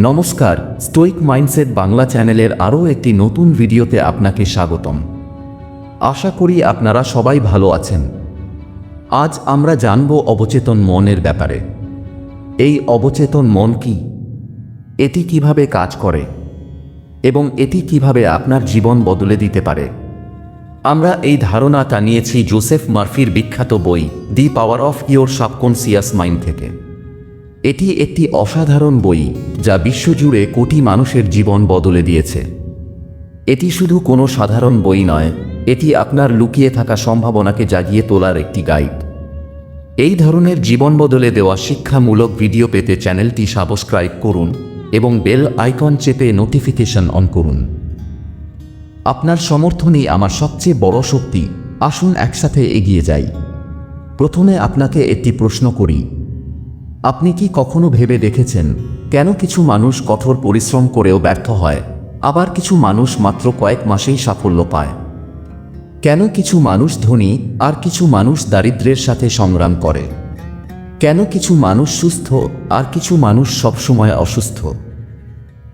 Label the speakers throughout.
Speaker 1: নমস্কার Stoic mindset Bangla চ্যানেলের আরও একটি নতুন ভিডিওতে আপনাকে স্বাগতম। আশা করি আপনারা সবাই ভালো আছেন। আজ আমরা জানব অবচেতন মনের ব্যাপারে। এই অবচেতন মন কি? এটি কীভাবে কাজ করে? এবং এটি কীভাবে আপনার জীবন বদলে দিতে পারে? আমরা এই ধারণাটা নিয়েছি জোসেফ মার্ফির বিখ্যাত বই, the power of your subconscious mind থেকে। এটি একটি অসাধারণ বই যা বিশ্বজুড়ে কোটি মানুষের জীবন বদলে দিয়েছে। এটি শুধু কোনো সাধারণ বই নয়, এটি আপনার লুকিয়ে থাকা সম্ভাবনাকে জাগিয়ে তোলার একটি গাইড। এই ধরনের জীবন বদলে দেওয়া শিক্ষামূলক ভিডিও পেতে চ্যানেলটি সাবস্ক্রাইব করুন এবং বেল আইকন চেপে নোটিফিকেশন অন করুন। আপনার সমর্থনই আমার সবচেয়ে বড় শক্তি। আসুন একসাথে এগিয়ে যাই। প্রথমে আপনাকে একটি প্রশ্ন করি। আপনি কি কখনো ভেবে দেখেছেন কেন কিছু মানুষ কঠোর পরিশ্রম করেও ব্যর্থ হয়, আবার কিছু মানুষ মাত্র কয়েক মাসেই সাফল্য পায়? কেন কিছু মানুষ ধনী আর কিছু মানুষ দারিদ্র্যের সাথে সংগ্রাম করে? কেন কিছু মানুষ সুস্থ আর কিছু মানুষ সবসময় অসুস্থ?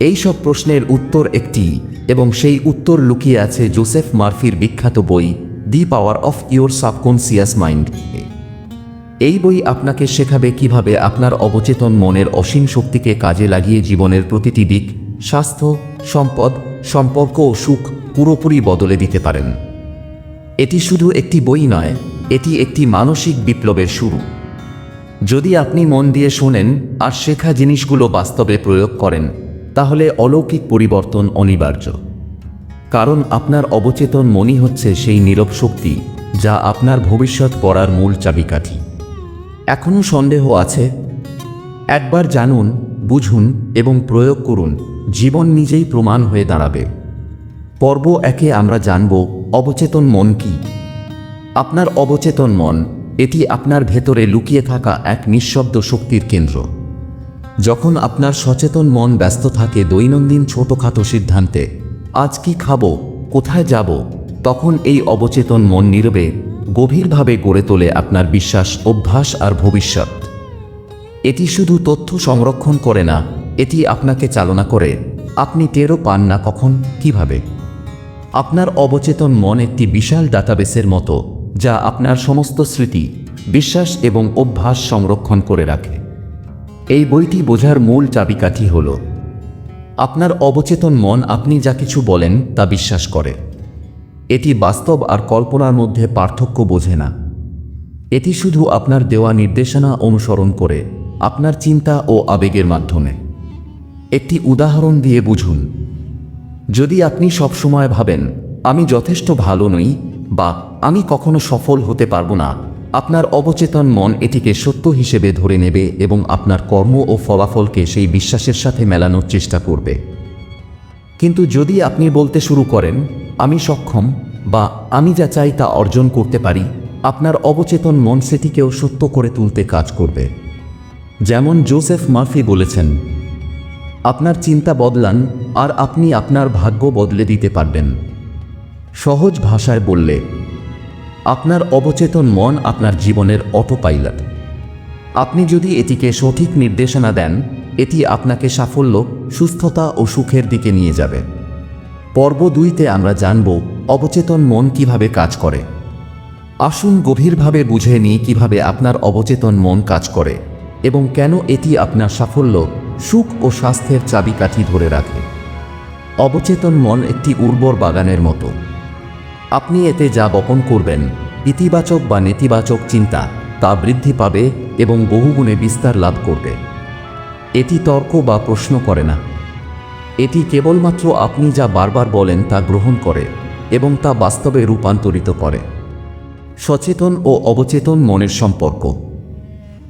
Speaker 1: এই সব প্রশ্নের উত্তর একটি এবং সেই উত্তর লুকিয়ে আছে জোসেফ মার্ফির বিখ্যাত বই, the power of your subconscious mind এই বই আপনাকে শেখাবে কীভাবে আপনার অবচেতন মনের অসীম শক্তিকে কাজে লাগিয়ে জীবনের প্রতিটি দিক, স্বাস্থ্য, সম্পদ, সম্পর্ক ও সুখ পুরোপুরি বদলে দিতে পারেন। এটি শুধু একটি বই নয়, এটি একটি মানসিক বিপ্লবের শুরু। যদি আপনি মন দিয়ে শোনেন আর শেখা জিনিসগুলো বাস্তবে প্রয়োগ করেন, তাহলে অলৌকিক পরিবর্তন অনিবার্য। কারণ আপনার অবচেতন মনই হচ্ছে সেই নীরব শক্তি যা আপনার ভবিষ্যৎ পড়ার মূল চাবিকাঠি। এখনও সন্দেহ আছে। একবার জানুন, বুঝুন এবং প্রয়োগ করুন, জীবন নিজেই প্রমাণ হয়ে দাঁড়াবে। পর্ব একে আমরা জানব, অবচেতন মন কি? আপনার অবচেতন মন, এটি আপনার ভেতরে লুকিয়ে থাকা এক নিঃশব্দ শক্তির কেন্দ্র। যখন আপনার সচেতন মন ব্যস্ত থাকে দৈনন্দিন ছোটখাটো সিদ্ধান্তে, আজ কি খাব? কোথায় যাব? তখন এই অবচেতন মন নীরবে গভীরভাবে গড়ে তোলে আপনার বিশ্বাস, অভ্যাস আর ভবিষ্যৎ। এটি শুধু তথ্য সংরক্ষণ করে না, এটি আপনাকে চালনা করে। আপনি টেরও পান না কখন, কীভাবে। আপনার অবচেতন মন একটি বিশাল ডাটাবেসের মতো, যা আপনার সমস্ত স্মৃতি, বিশ্বাস এবং অভ্যাস সংরক্ষণ করে রাখে। এই বইটি বোঝার মূল চাবিকাঠি হল, আপনার অবচেতন মন আপনি যা কিছু বলেন তা বিশ্বাস করে। এটি বাস্তব আর কল্পনার মধ্যে পার্থক্য বোঝে না। এটি শুধু আপনার দেওয়া নির্দেশনা অনুসরণ করে, আপনার চিন্তা ও আবেগের মাধ্যমে। একটি উদাহরণ দিয়ে বুঝুন। যদি আপনি সবসময় ভাবেন, আমি যথেষ্ট ভালো নই বা আমি কখনো সফল হতে পারব না আপনার অবচেতন মন এটিকে সত্য হিসেবে ধরে নেবে এবং আপনার কর্ম ও ফলাফলকে সেই বিশ্বাসের সাথে মেলানোর চেষ্টা করবে। কিন্তু যদি আপনি বলতে শুরু করেন, আমি সক্ষম বা আমি যা চাই তা অর্জন করতে পারি, আপনার অবচেতন মন সেটিকেও সত্য করে তুলতে কাজ করবে। যেমন জোসেফ মার্ফি বলেছেন, আপনার চিন্তা বদলান আর আপনি আপনার ভাগ্য বদলে দিতে পারবেন। সহজ ভাষায় বললে, আপনার অবচেতন মন আপনার জীবনের অটো পাইলট আপনি যদি এটিকে সঠিক নির্দেশনা দেন, এটি আপনাকে সাফল্য সুস্থতা ও সুখের দিকে নিয়ে যাবে। পর্ব দুইতে আমরা জানব অবচেতন মন কীভাবে কাজ করে। আসুন গভীরভাবে বুঝে নিই কীভাবে আপনার অবচেতন মন কাজ করে এবং কেন এটি আপনার সাফল্য, সুখ ও স্বাস্থ্যের চাবিকাঠি ধরে রাখে। অবচেতন মন একটি উর্বর বাগানের মতো। আপনি এতে যা বপন করবেন, ইতিবাচক বা নেতিবাচক চিন্তা, তা বৃদ্ধি পাবে এবং বহুগুণে বিস্তার লাভ করবে। এটি তর্ক বা প্রশ্ন করে না। এটি কেবলমাত্র আপনি যা বারবার বলেন তা গ্রহণ করে এবং তা বাস্তবে রূপান্তরিত করে। সচেতন ও অবচেতন মনের সম্পর্ক।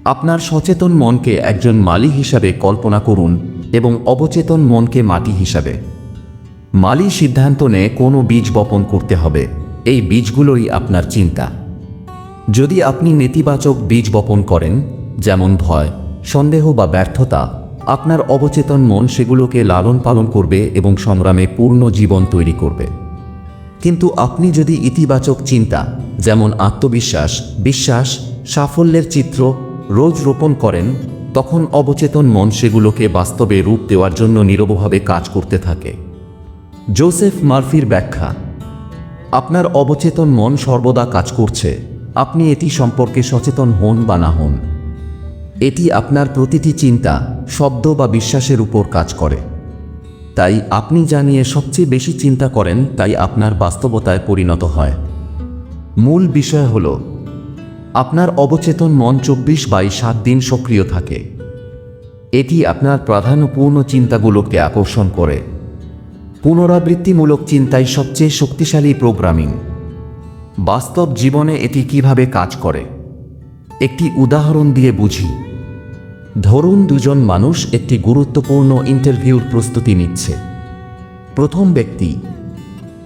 Speaker 1: আপনার সচেতন মনকে একজন মালি হিসাবে কল্পনা করুন এবং অবচেতন মনকে মাটি হিসাবে। মালি সিদ্ধান্ত নেয় কোনো বীজ বপন করতে হবে, এই বীজগুলোই আপনার চিন্তা। যদি আপনি নেতিবাচক বীজ বপন করেন, যেমন ভয় সন্দেহ বা ব্যর্থতা, আপনার অবচেতন মন সেগুলোকে লালন পালন করবে এবং সংগ্রামে পূর্ণ জীবন তৈরি করবে। কিন্তু আপনি যদি ইতিবাচক চিন্তা, যেমন আত্মবিশ্বাস, বিশ্বাস, সাফল্যের চিত্র রোজ রোপণ করেন, তখন অবচেতন মন সেগুলোকে বাস্তবে রূপ দেওয়ার জন্য নীরবভাবে কাজ করতে থাকে। জোসেফ মার্ফির ব্যাখ্যা, আপনার অবচেতন মন সর্বদা কাজ করছে, আপনি এটি সম্পর্কে সচেতন হন বা না হন। এটি আপনার প্রতিটি চিন্তা, শব্দ বা বিশ্বাসের উপর কাজ করে। তাই আপনি যা নিয়ে সবচেয়ে বেশি চিন্তা করেন, তাই আপনার বাস্তবতায় পরিণত হয়। মূল বিষয় হল, আপনার অবচেতন মন চব্বিশ বাই সাত দিন সক্রিয় থাকে। এটি আপনার প্রাধান্যপূর্ণ চিন্তাগুলোকে আকর্ষণ করে। পুনরাবৃত্তিমূলক চিন্তাই সবচেয়ে শক্তিশালী প্রোগ্রামিং। বাস্তব জীবনে এটি কীভাবে কাজ করে? একটি উদাহরণ দিয়ে বুঝি। ধরুন দুজন মানুষ একটি গুরুত্বপূর্ণ ইন্টারভিউর প্রস্তুতি নিচ্ছে। প্রথম ব্যক্তি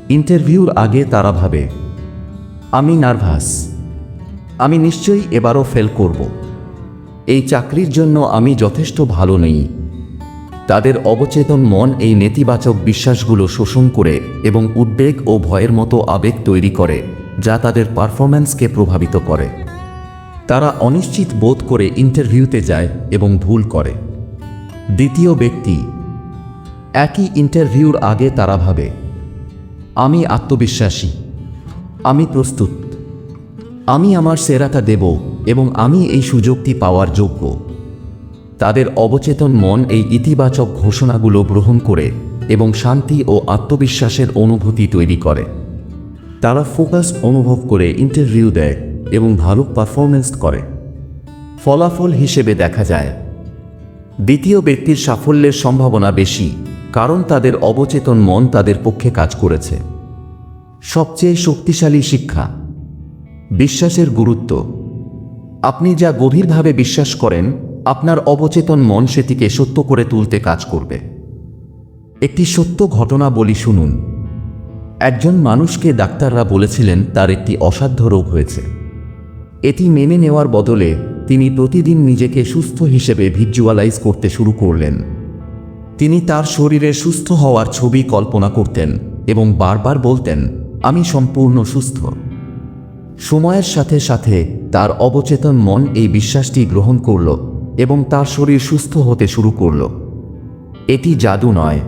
Speaker 1: ইন্টারভিউর আগে তারা ভাবে, আমি নার্ভাস আমি নিশ্চয়ই এবারও ফেল করব। এই চাকরির জন্য আমি যথেষ্ট ভালো নেই। তাদের অবচেতন মন এই নেতিবাচক বিশ্বাসগুলো শোষণ করে এবং উদ্বেগ ও ভয়ের মতো আবেগ তৈরি করে, যা তাদের পারফরম্যান্সকে প্রভাবিত করে। তারা অনিশ্চিত বোধ করে ইন্টারভিউতে যায় এবং ভুল করে। দ্বিতীয় ব্যক্তি, একই ইন্টারভিউর আগে তারা ভাবে, আমি আত্মবিশ্বাসী, আমি প্রস্তুত, আমি আমার সেরাটা দেব এবং আমি এই সুযোগটি পাওয়ার যোগ্য। তাদের অবচেতন মন এই ইতিবাচক ঘোষণাগুলো গ্রহণ করে এবং শান্তি ও আত্মবিশ্বাসের অনুভূতি তৈরি করে। তারা ফোকাস অনুভব করে ইন্টারভিউ দেয়। এবং ভালো পারফরমেন্স করে। ফলাফল হিসেবে দেখা যায়। দ্বিতীয় ব্যক্তির সাফল্যের সম্ভাবনা বেশি, কারণ তাদের অবচেতন মন তাদের পক্ষে কাজ করেছে। সবচেয়ে শক্তিশালী শিক্ষা। বিশ্বাসের গুরুত্ব। আপনি যা গভীরভাবে বিশ্বাস করেন, আপনার অবচেতন মন সেটিকে সত্য করে তুলতে কাজ করবে। একটি সত্য ঘটনা বলি শুনুন। একজন মানুষকে ডাক্তাররা বলেছিলেন, তার একটি অসাধ্য রোগ হয়েছে। এটি মেনে নেওয়ার বদলে তিনি প্রতিদিন নিজেকে সুস্থ হিসেবে ভিজুয়ালাইজ করতে শুরু করলেন। তিনি তার শরীরে সুস্থ হওয়ার ছবি কল্পনা করতেন এবং বারবার বলতেন, আমি সম্পূর্ণ সুস্থ। সময়ের সাথে সাথে তার অবচেতন মন এই বিশ্বাসটি গ্রহণ করল এবং তার শরীর সুস্থ হতে শুরু করল। এটি জাদু নয়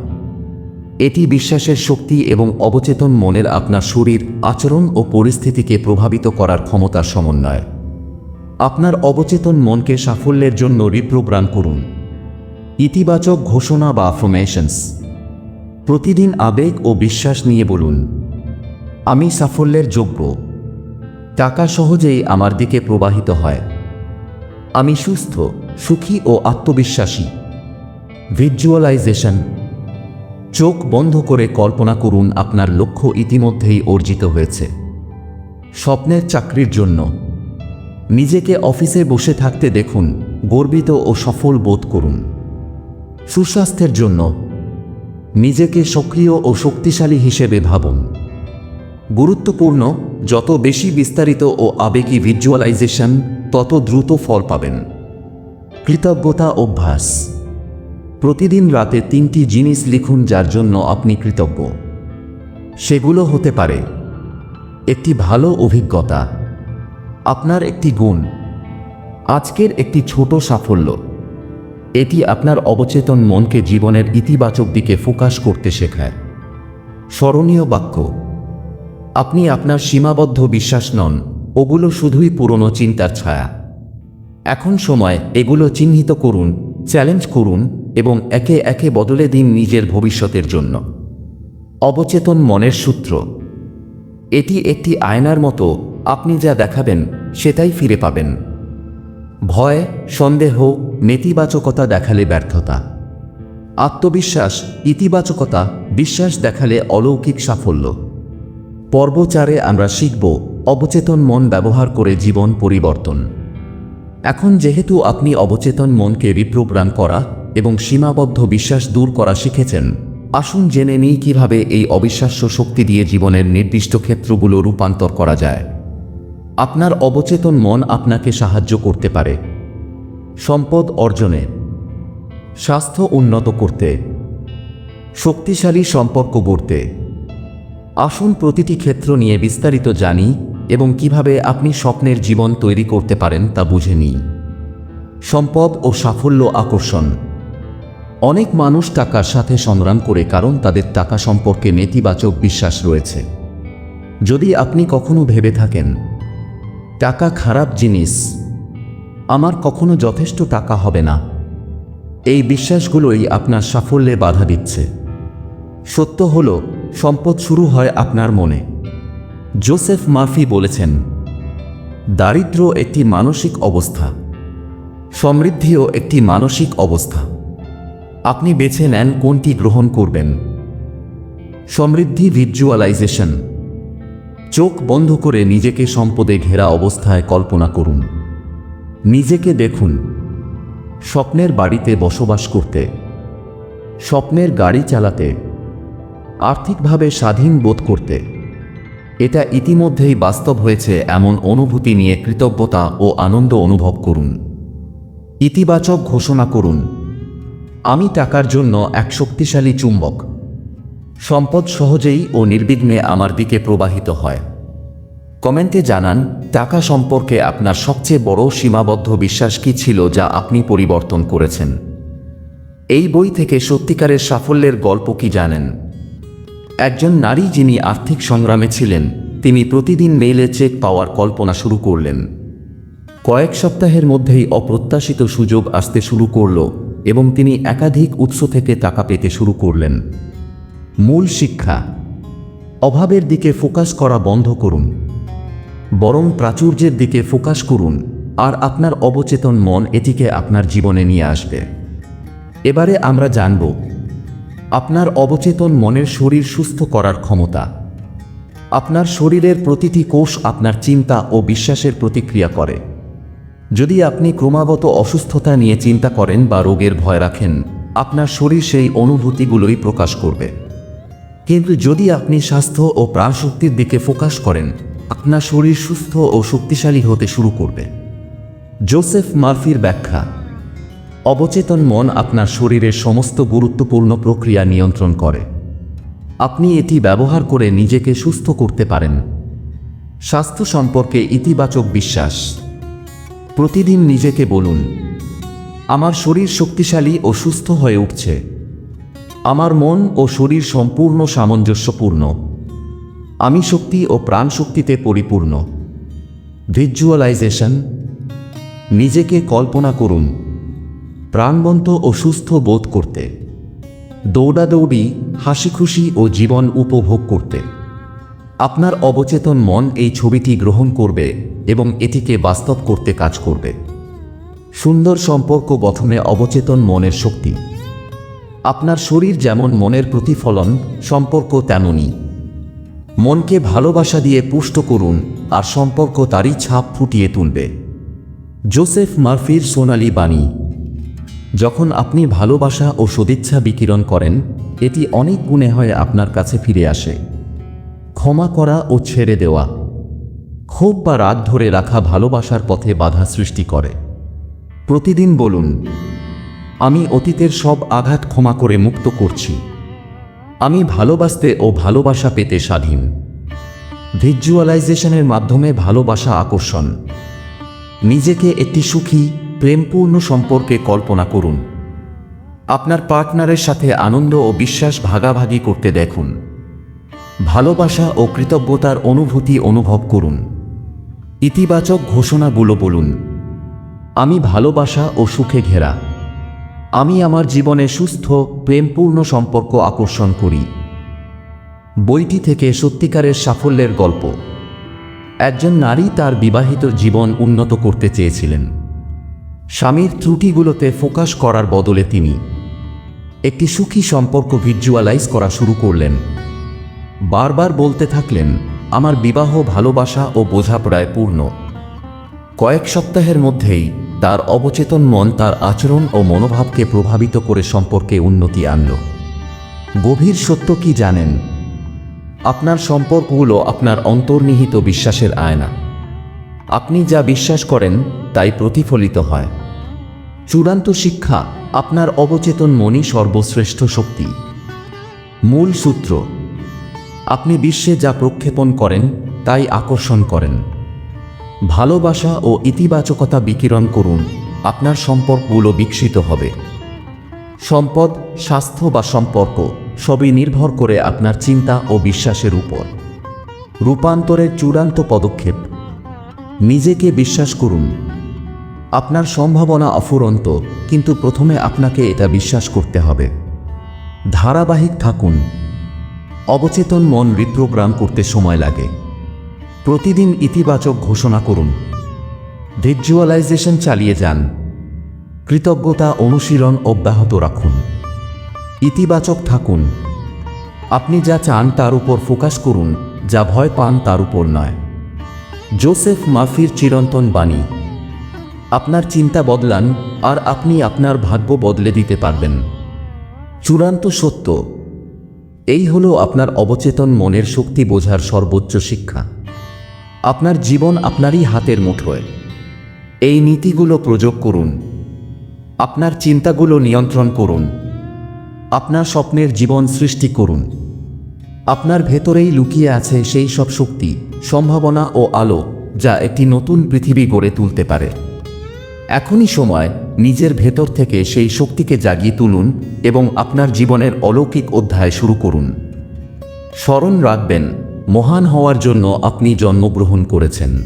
Speaker 1: এটি বিশ্বাসের শক্তি এবং অবচেতন মনের আপনার শরীর, আচরণ ও পরিস্থিতিকে প্রভাবিত করার ক্ষমতার সমন্বয়। আপনার অবচেতন মনকে সাফল্যের জন্য রিপ্রোগ্রাম করুন। ইতিবাচক ঘোষণা বা আফরমেশনস প্রতিদিন আবেগ ও বিশ্বাস নিয়ে বলুন, আমি সাফল্যের যোগ্য। টাকা সহজেই আমার দিকে প্রবাহিত হয়। আমি সুস্থ, সুখী ও আত্মবিশ্বাসী। ভিজুয়ালাইজেশন চোখ বন্ধ করে কল্পনা করুন আপনার লক্ষ্য ইতিমধ্যেই অর্জিত হয়েছে। স্বপ্নের চাকরির জন্য। নিজেকে অফিসে বসে থাকতে দেখুন, গর্বিত ও সফল বোধ করুন। সুস্বাস্থ্যের জন্য। নিজেকে সক্রিয় ও শক্তিশালী হিসেবে ভাবুন। গুরুত্বপূর্ণ, যত বেশি বিস্তারিত ও আবেগী ভিজুয়ালাইজেশন, তত দ্রুত ফল পাবেন। কৃতজ্ঞতা অভ্যাস। প্রতিদিন রাতে তিনটি জিনিস লিখুন যার জন্য আপনি কৃতজ্ঞ। সেগুলো হতে পারে একটি ভালো অভিজ্ঞতা, আপনার একটি গুণ, আজকের একটি ছোট সাফল্য। এটি আপনার অবচেতন মনকে জীবনের ইতিবাচক দিকে ফোকাস করতে শেখায়। স্মরণীয় বাক্য, আপনি আপনার সীমাবদ্ধ বিশ্বাস নন, ওগুলো শুধুই পুরনো চিন্তার ছায়া। এখন সময় এগুলো চিহ্নিত করুন, চ্যালেঞ্জ করুন এবং একে একে বদলে দিন নিজের ভবিষ্যতের জন্য। অবচেতন মনের সূত্র। এটি একটি আয়নার মতো, আপনি যা দেখাবেন, সেটাই ফিরে পাবেন। ভয়, সন্দেহ, নেতিবাচকতা দেখালে ব্যর্থতা। আত্মবিশ্বাস, ইতিবাচকতা, বিশ্বাস দেখালে অলৌকিক সাফল্য। পর্বচারে আমরা শিখব, অবচেতন মন ব্যবহার করে জীবন পরিবর্তন। এখন যেহেতু আপনি অবচেতন মনকে রিপ্রোগ্রাম করা এবং সীমাবদ্ধ বিশ্বাস দূর করা শিখেছেন। আসুন জেনে নিই কীভাবে এই অবিশ্বাস্য শক্তি দিয়ে জীবনের নির্দিষ্ট ক্ষেত্রগুলো রূপান্তর করা যায়। আপনার অবচেতন মন আপনাকে সাহায্য করতে পারে। সম্পদ অর্জনে। স্বাস্থ্য উন্নত করতে। শক্তিশালী সম্পর্ক গড়তে। আসুন প্রতিটি ক্ষেত্র নিয়ে বিস্তারিত জানি এবং কীভাবে আপনি স্বপ্নের জীবন তৈরি করতে পারেন তা বুঝে নিই। সম্পদ ও সাফল্য আকর্ষণ। অনেক মানুষ টাকার সাথে সংগ্রাম করে কারণ তাদের টাকা সম্পর্কে নেতিবাচক বিশ্বাস রয়েছে। যদি আপনি কখনো ভেবে থাকেন, টাকা খারাপ জিনিস, আমার কখনো যথেষ্ট টাকা হবে না। এই বিশ্বাসগুলোই আপনার সাফল্যে বাধা দিচ্ছে। সত্য হল, সম্পদ শুরু হয় আপনার মনে। জোসেফ মাফি বলেছেন, দারিদ্র্য একটি মানসিক অবস্থা, সমৃদ্ধিও একটি মানসিক অবস্থা। আপনি বেছে নেন কোনটি গ্রহণ করবেন। সমৃদ্ধি ভিজুয়ালাইজেশন চোখ বন্ধ করে নিজেকে সম্পদে ঘেরা অবস্থায় কল্পনা করুন। নিজেকে দেখুন। স্বপ্নের বাড়িতে বসবাস করতে। স্বপ্নের গাড়ি চালাতে। আর্থিকভাবে স্বাধীন বোধ করতে। এটা ইতিমধ্যেই বাস্তব হয়েছে এমন অনুভূতি নিয়ে কৃতজ্ঞতা ও আনন্দ অনুভব করুন। ইতিবাচক ঘোষণা করুন। আমি টাকার জন্য এক শক্তিশালী চুম্বক। সম্পদ সহজেই ও নির্বিঘ্নে আমার দিকে প্রবাহিত হয়। কমেন্টে জানান, টাকা সম্পর্কে আপনার সবচেয়ে বড় সীমাবদ্ধ বিশ্বাস কী ছিল যা আপনি পরিবর্তন করেছেন? এই বই থেকে সত্যিকারের সাফল্যের গল্প কি জানেন? একজন নারী যিনি আর্থিক সংগ্রামে ছিলেন, তিনি প্রতিদিন মেইলে চেক পাওয়ার কল্পনা শুরু করলেন। কয়েক সপ্তাহের মধ্যেই অপ্রত্যাশিত সুযোগ আসতে শুরু করল। এবং তিনি একাধিক উৎস থেকে টাকা পেতে শুরু করলেন। মূল শিক্ষা, অভাবের দিকে ফোকাস করা বন্ধ করুন, বরং প্রাচুর্যের দিকে ফোকাস করুন, আর আপনার অবচেতন মন এটিকে আপনার জীবনে নিয়ে আসবে। এবারে আমরা জানব, আপনার অবচেতন মনের শরীর সুস্থ করার ক্ষমতা, আপনার শরীরের প্রতিটি কোষ আপনার চিন্তা ও বিশ্বাসের প্রতিক্রিয়া করে। যদি আপনি ক্রমাগত অসুস্থতা নিয়ে চিন্তা করেন বা রোগের ভয় রাখেন, আপনার শরীর সেই অনুভূতিগুলোই প্রকাশ করবে। কিন্তু যদি আপনি স্বাস্থ্য ও প্রাণশক্তির দিকে ফোকাস করেন, আপনার শরীর সুস্থ ও শক্তিশালী হতে শুরু করবে। জোসেফ মার্ফির ব্যাখ্যা, অবচেতন মন আপনার শরীরের সমস্ত গুরুত্বপূর্ণ প্রক্রিয়া নিয়ন্ত্রণ করে। আপনি এটি ব্যবহার করে নিজেকে সুস্থ করতে পারেন। স্বাস্থ্য সম্পর্কে ইতিবাচক বিশ্বাস। প্রতিদিন নিজেকে বলুন, আমার শরীর শক্তিশালী ও সুস্থ হয়ে উঠছে। আমার মন ও শরীর সম্পূর্ণ সামঞ্জস্যপূর্ণ। আমি শক্তি ও প্রাণশক্তিতে পরিপূর্ণ। ভিজুয়ালাইজেশন, নিজেকে কল্পনা করুন, প্রাণবন্ত ও সুস্থ বোধ করতে। দৌড়াদৌড়ি হাসি খুশি ও জীবন উপভোগ করতে। আপনার অবচেতন মন এই ছবিটি গ্রহণ করবে এবং এটিকে বাস্তব করতে কাজ করবে। সুন্দর সম্পর্ক গঠনে অবচেতন মনের শক্তি। আপনার শরীর যেমন মনের প্রতিফলন, সম্পর্ক তেমনই। মনকে ভালোবাসা দিয়ে পুষ্ট করুন আর সম্পর্ক তারই ছাপ ফুটিয়ে তুলবে। জোসেফ মার্ফির সোনালি বাণী। যখন আপনি ভালোবাসা ও সদিচ্ছা বিকিরণ করেন, এটি অনেক গুণে হয়ে আপনার কাছে ফিরে আসে। ক্ষমা করা ও ছেড়ে দেওয়া। ক্ষোভ বা রাগ ধরে রাখা ভালোবাসার পথে বাধা সৃষ্টি করে। প্রতিদিন বলুন, আমি অতীতের সব আঘাত ক্ষমা করে মুক্ত করছি। আমি ভালোবাসতে ও ভালোবাসা পেতে স্বাধীন। ভিজুয়ালাইজেশনের মাধ্যমে ভালোবাসা আকর্ষণ। নিজেকে একটি সুখী, প্রেমপূর্ণ সম্পর্কে কল্পনা করুন। আপনার পার্টনারের সাথে আনন্দ ও বিশ্বাস ভাগাভাগি করতে দেখুন। ভালোবাসা ও কৃতজ্ঞতার অনুভূতি অনুভব করুন। ইতিবাচক ঘোষণাগুলো বলুন, আমি ভালোবাসা ও সুখে ঘেরা। আমি আমার জীবনে সুস্থ, প্রেমপূর্ণ সম্পর্ক আকর্ষণ করি। বইটি থেকে সত্যিকারের সাফল্যের গল্প। একজন নারী তার বিবাহিত জীবন উন্নত করতে চেয়েছিলেন। স্বামীর ত্রুটিগুলোতে ফোকাস করার বদলে তিনি একটি সুখী সম্পর্ক ভিজুয়ালাইজ করা শুরু করলেন। বারবার বলতে থাকলেন, আমার বিবাহ, ভালোবাসা ও বোঝাপড়ায় পূর্ণ। কয়েক সপ্তাহের মধ্যেই তার অবচেতন মন তার আচরণ ও মনোভাবকে প্রভাবিত করে সম্পর্কে উন্নতি আনল। গভীর সত্য কি জানেন? আপনার সম্পর্কগুলো আপনার অন্তর্নিহিত বিশ্বাসের আয়না। আপনি যা বিশ্বাস করেন, তাই প্রতিফলিত হয়। চূড়ান্ত শিক্ষা আপনার অবচেতন মনই সর্বশ্রেষ্ঠ শক্তি। মূল সূত্র আপনি বিশ্বে যা প্রক্ষেপণ করেন, তাই আকর্ষণ করেন। ভালোবাসা ও ইতিবাচকতা বিকিরণ করুন, আপনার সম্পর্কগুলো বিকশিত হবে। সম্পদ, স্বাস্থ্য বা সম্পর্ক সবই নির্ভর করে আপনার চিন্তা ও বিশ্বাসের উপর। রূপান্তরের চূড়ান্ত পদক্ষেপ। নিজেকে বিশ্বাস করুন। আপনার সম্ভাবনা অফুরন্ত, কিন্তু প্রথমে আপনাকে এটা বিশ্বাস করতে হবে। ধারাবাহিক থাকুন। অবচেতন মন রিপ্রোগ্রাম করতে সময় লাগে। প্রতিদিন ইতিবাচক ঘোষণা করুন। ভিজুয়ালাইজেশন চালিয়ে যান। কৃতজ্ঞতা অনুশীলন অব্যাহত রাখুন। ইতিবাচক থাকুন। আপনি যা চান তার উপর ফোকাস করুন, যা ভয় পান তার উপর নয়। জোসেফ মাফির চিরন্তন বাণী। আপনার চিন্তা বদলান আর আপনি আপনার ভাগ্য বদলে দিতে পারবেন। চূড়ান্ত সত্য। এই হলো আপনার অবচেতন মনের শক্তি বোঝার সর্বোচ্চ শিক্ষা। আপনার জীবন আপনারই হাতের মুঠোয়। এই নীতিগুলো প্রয়োগ করুন। আপনার চিন্তাগুলো নিয়ন্ত্রণ করুন। আপনার স্বপ্নের জীবন সৃষ্টি করুন। আপনার ভেতরেই লুকিয়ে আছে সেই সব শক্তি, সম্ভাবনা ও আলো যা একটি নতুন পৃথিবী গড়ে তুলতে পারে। এখনই সময় নিজের ভেতর থেকে সেই শক্তিকে জাগিয়ে তুলুন এবং আপনার জীবনের অলৌকিক অধ্যায় শুরু করুন। স্মরণ রাখবেন, মহান হওয়ার জন্য আপনি জন্মগ্রহণ করেছেন।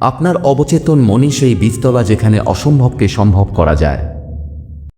Speaker 1: আপনার অবচেতন মনই সেই বীজতলা যেখানে অসম্ভবকে সম্ভব করা যায়।